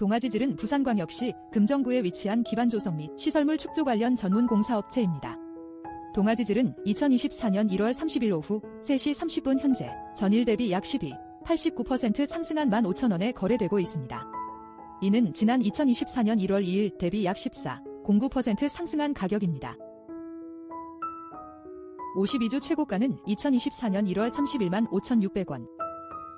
동아지질은 부산광역시 금정구에 위치한 기반조성 및 시설물 축조 관련 전문 공사업체입니다. 동아지질은 2024년 1월 30일 오후 3시 30분 현재 전일 대비 약 12, 89% 상승한 15,000원에 거래되고 있습니다. 이는 지난 2024년 1월 2일 대비 약 14, 09% 상승한 가격입니다. 52주 최고가는 2024년 1월 31만 5,600원,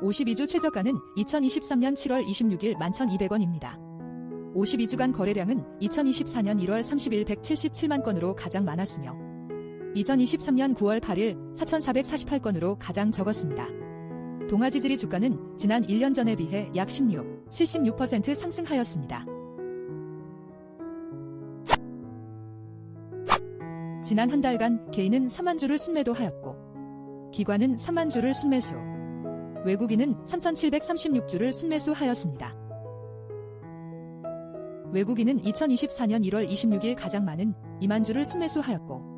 52주 최저가는 2023년 7월 26일 11,200원입니다. 52주간 거래량은 2024년 1월 30일 177만 건으로 가장 많았으며 2023년 9월 8일 4,448건으로 가장 적었습니다. 동아지질이 주가는 지난 1년 전에 비해 약 16, 76% 상승하였습니다. 지난 한 달간 개인은 3만 주를 순매도하였고 기관은 3만 주를 순매수, 외국인은 3,736주를 순매수하였습니다. 외국인은 2024년 1월 26일 가장 많은 2만 주를 순매수하였고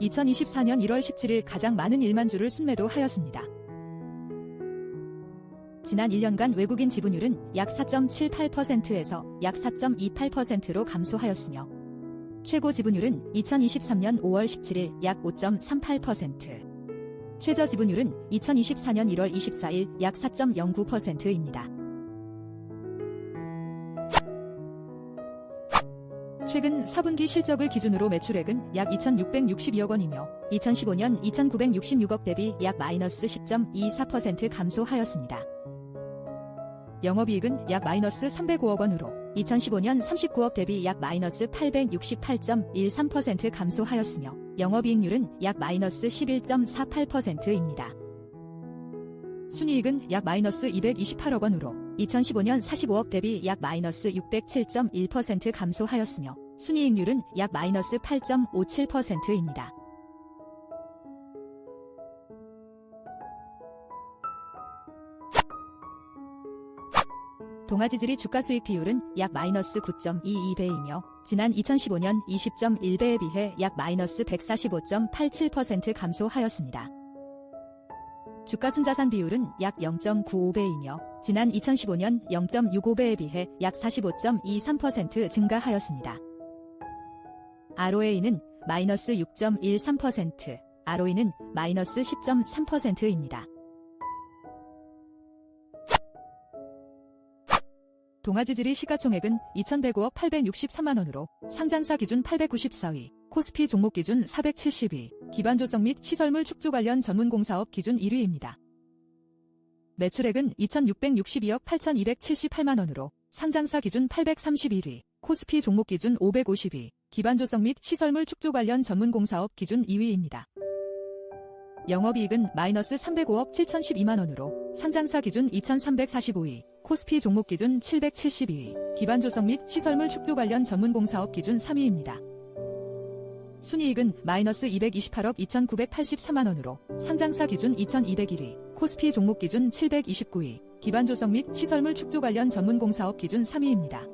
2024년 1월 17일 가장 많은 1만 주를 순매도 하였습니다. 지난 1년간 외국인 지분율은 약 4.78%에서 약 4.28%로 감소하였으며 최고 지분율은 2023년 5월 17일 약 5.38%, 최저 지분율은 2024년 1월 24일 약 4.09%입니다. 최근 4분기 실적을 기준으로 매출액은 약 2,662억 원이며 2015년 2,966억 대비 약 마이너스 10.24% 감소하였습니다. 영업이익은 약 마이너스 305억 원으로 2015년 39억 대비 약 마이너스 868.13% 감소하였으며 영업이익률은 약 마이너스 11.48%입니다. 순이익은 약 마이너스 228억 원으로 2015년 45억 대비 약 마이너스 607.1% 감소하였으며 순이익률은 약 마이너스 8.57%입니다. 동아지질이 주가 수익 비율은 약 마이너스 9.22배이며 지난 2015년 20.1배에 비해 약 마이너스 145.87% 감소하였습니다. 주가 순자산 비율은 약 0.95배이며 지난 2015년 0.65배에 비해 약 45.23% 증가하였습니다. ROA는 마이너스 6.13%, ROE는 마이너스 10.3%입니다. 동아지질의 시가총액은 2,105억 863만원으로 상장사 기준 894위, 코스피 종목 기준 470위, 기반조성 및 시설물 축조 관련 전문공사업 기준 1위입니다. 매출액은 2,662억 8,278만원으로 상장사 기준 831위, 코스피 종목 기준 550위, 기반조성 및 시설물 축조 관련 전문공사업 기준 2위입니다. 영업이익은 마이너스 305억 7,012만원으로 상장사 기준 2,345위, 코스피 종목 기준 772위, 기반 조성 및 시설물 축조 관련 전문공 사업 기준 3위입니다. 순이익은 마이너스 228억 2,983만원으로 상장사 기준 2,201위, 코스피 종목 기준 729위, 기반 조성 및 시설물 축조 관련 전문공 사업 기준 3위입니다.